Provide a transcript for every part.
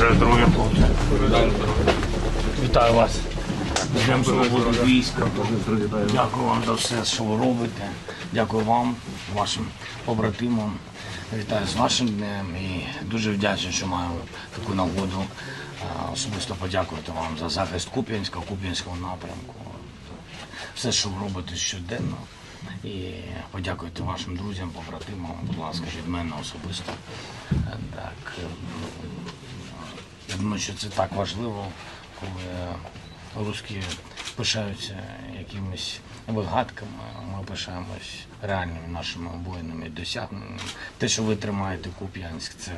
Бажаю здоров'я, хлопці. Вітаю вас. З Днем Свободи війська. Дякую вам за все, що ви робите. Дякую вам, вашим побратимам. Вітаю з вашим днем і дуже вдячний, що маю таку нагоду особисто подякувати вам за захист Куп'янська, Куп'янського напрямку. Все, що ви робите щоденно. І подякуйте вашим друзям, побратимам, будь ласка, від мене особисто. Так, я думаю, що це так важливо, коли русські пишаються якимись вигадками, ми пишаємось реальними нашими воїнами досягненнями. Те, що ви тримаєте Куп'янськ, це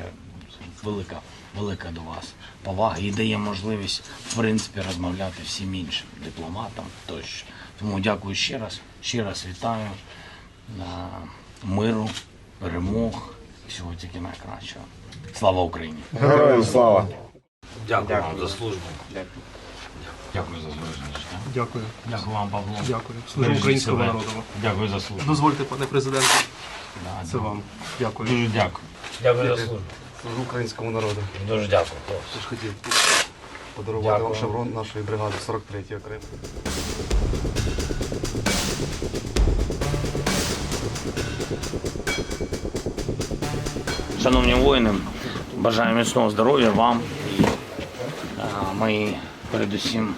велика, велика до вас повага і дає можливість, в принципі, розмовляти всім іншим дипломатам тощо. Тому дякую ще раз, ще раз вітаю на миру, перемог, всього тільки найкращого. Слава Україні! Героям слава! Дякую, вам за службу. Дякую за збереження життя. Дякую. Дякую вам, Павло. Дякую. Служу Бережіть українському себе. народу. Дякую за службу. Дозвольте, пане президенте, Да, це вам. Дякую. Дуже дякую. Дякую за службу. Служу українському народу. Дуже дякую. хлопці. Тож хотів подарувати Дякую. вам шеврон нашої бригади 43-ї окремо. Шановні воїни, бажаю міцного здоров'я вам мої передусім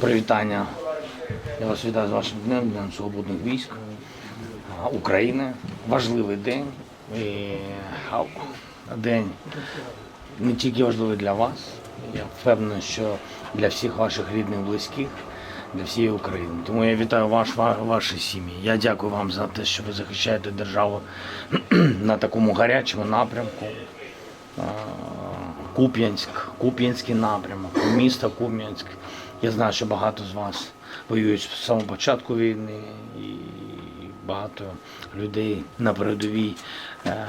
привітання. Я вас вітаю з вашим днем, Днем Свободних військ України. Важливий день. І, день не тільки важливий для вас, я впевнений, що для всіх ваших рідних, близьких, для всієї України. Тому я вітаю ваш, ваші сім'ї. Я дякую вам за те, що ви захищаєте державу на такому гарячому напрямку. Куп'янськ, Куп'янський напрямок, місто Куп'янськ. Я знаю, що багато з вас воюють з самого початку війни і багато людей на передовій е,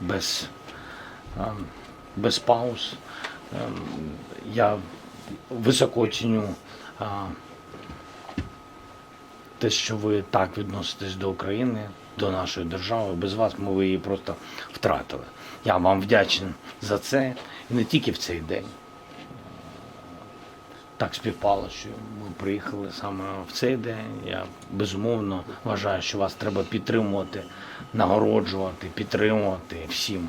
без ем, без пауз. Ем, Я високо ціню те, що ви так відноситесь до України, до нашої держави. Без вас ми ви її просто втратили. Я вам вдячний за це і не тільки в цей день. Так співпало, що ми приїхали саме в цей день. Я безумовно вважаю, що вас треба підтримувати, нагороджувати, підтримувати всім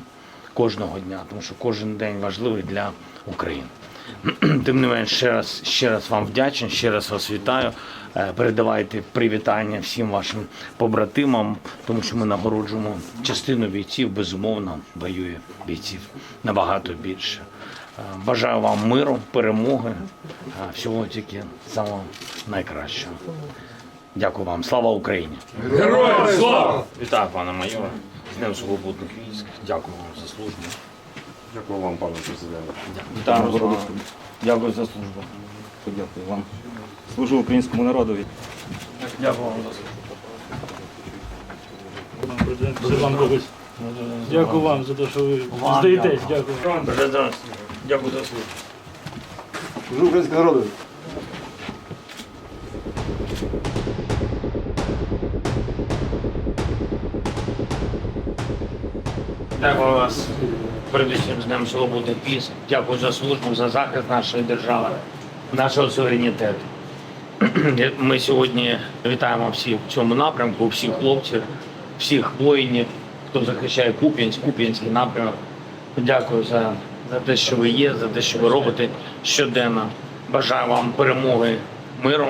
кожного дня, тому що кожен день важливий для України. Тим не менш, ще раз, ще раз вам вдячний, ще раз вас вітаю. Е, Передавайте привітання всім вашим побратимам, тому що ми нагороджуємо частину бійців, безумовно, воює бійців набагато більше. Е, Бажаю вам миру, перемоги, е, всього тільки самого найкращого. Дякую вам. Слава Україні! Героям слава! Вітаю, пане майоре. З Днем Свободних військ. Дякую вам за службу. Дякую вам, пане президенте. Вітаю. Дякую за службу. Дякую вам. Служу українському народові. Дякую вам за службу. Дякую вам за те, що ви здаєтесь. дякую. Дякую. Дякую за службу. Служу українському народу! Дякую вас. Передусім з Днем Свободи військ. Дякую за службу, за захист нашої держави, нашого суверенітету. Ми сьогодні вітаємо всіх в цьому напрямку, всіх хлопців, всіх воїнів, хто захищає Куп'янськ, Куп'янський напрямок. Дякую за, за те, що ви є, за те, що ви робите щоденно. Бажаю вам перемоги, миру.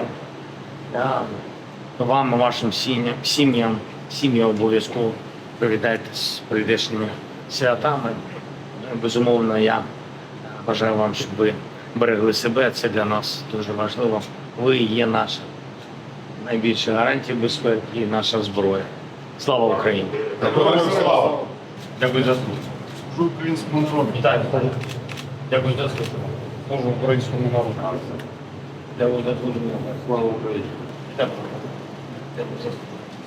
Вам, і вашим сім'ям, сім'ям, сім'ям обов'язково привітайте з прийдешніми святами. Безумовно, я бажаю вам, щоб ви берегли себе. Це для нас дуже важливо. Ви є наша найбільша гарантія безпеки і наша зброя. Слава Україні! слава! Дякую за службу. Служу українському народу! Вітаю. Дякую за службу. Служу українському народу. Дякую за службу. Слава Україні. Дякую за службу.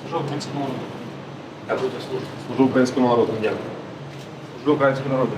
Служу українському народу. Дякую за службу. Служу українському народу! Дякую. Українському народу!